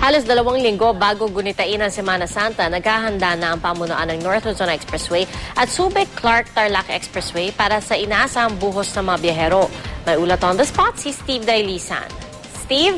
Halos dalawang linggo bago gunitain ang Semana Santa, naghahanda na ang pamunuan ng North Luzon Expressway at Subic-Clark-Tarlac Expressway para sa inaasahang buhos ng mga biyahero. May ulat on the spot si Steve Dailisan. Steve?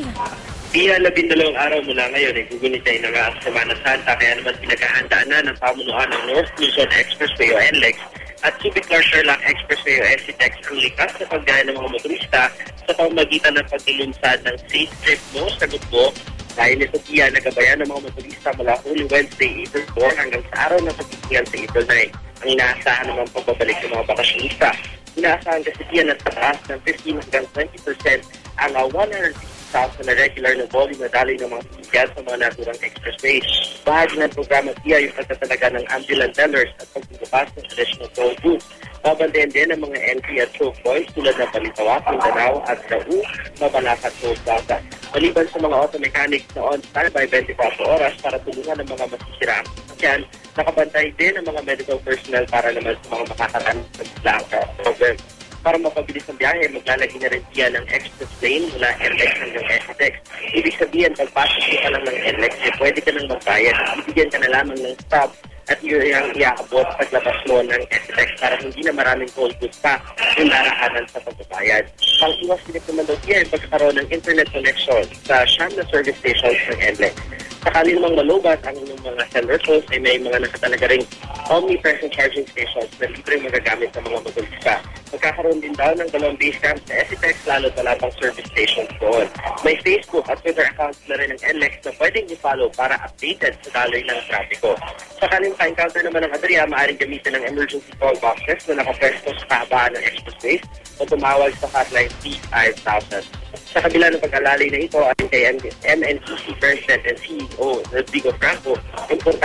Iya, labindalawang araw mula ngayon ay gugunitay na nga ang Semana Santa kaya naman pinaghahandaan na ng pamunuan ng North Luzon Expressway o NLEX at Subic Clark Sherlock Expressway o SCTEX ang likas sa paggaya ng mga motorista sa pamamagitan ng pagdilunsad ng safe trip mo sa Gutbo dahil ito tiya nagabayan ng mga motorista mula Holy Wednesday, April 4 hanggang sa araw ng pagkikiyan sa April 9. Ang inaasahan naman pagbabalik ng mga bakasyonista. Inaasahan kasi tiya na tataas ng 15 hanggang 20% ang uh, 150,000 na regular na volume na daloy ng mga sasakyan sa mga naturang expressway. Bahagi ng programa tiya yung pagtatalaga ng ambulant tellers at pagbubukas ng additional toll booths. Babantayan din ang mga entry at choke points tulad ng Balitawa, Mindanao at Dau, Mabalacat Toll Plaza. Maliban sa mga auto mechanics na on standby 24 oras para tulungan ng mga masisira ang sasakyan, nakabantay din ang mga medical personnel para naman sa mga makakaranas ng blanca problem. Para mapabilis ang biyahe, maglalagay na rin siya ng express lane mula NLEX hanggang STEX. Ibig sabihin, pagpasok ka lang ng NLEX, eh, pwede ka nang magbayad. Ibigyan ka na lamang ng stop at yun yung iaabot paglabas mo ng STEX para hindi na maraming toll booth pa yung daraanan sa pagbabayad. Pang iwas din naman daw yung pagkakaroon ng internet connection sa siyam na service stations ng NLEX. Sakali namang malubat ang inyong mga seller phones ay may mga nakatalaga ring omnipresent charging stations na libre magagamit ng mga motorista. Magkakaroon din daw ng dalawang base camp sa SCTEX lalo wala pang service stations doon. May Facebook at Twitter accounts na rin ng NLEX na pwedeng i-follow para updated sa daloy ng trapiko. Sakaling ka-encounter naman ng aberya, maaaring gamitin ng emergency call boxes na nakapwesto sa kahabaan ng expressways o tumawag sa hotline C5000. Sa kabila ng pag-alalay na ito, ayon kay MNCC President and CEO Rodrigo Franco,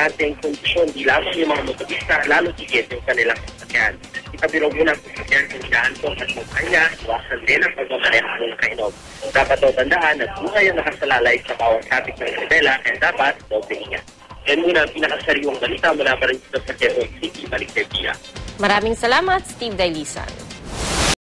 importante ang kondisyon di lamang yung mga motorista, lalo tigit yung kanilang sasakyan. Itabirong muna ang sasakyan kung inaantong at magkaya, iwasan din ang pagmamaneho ng kainom. Dapat daw tandaan na buhay ang nakasalalay sa bawat traffic ng Isabela, kaya dapat doble ingat. Yan muna ang pinakasariwang balita mula pa rin sa Quezon City, balik. Maraming salamat, Steve Dailisan.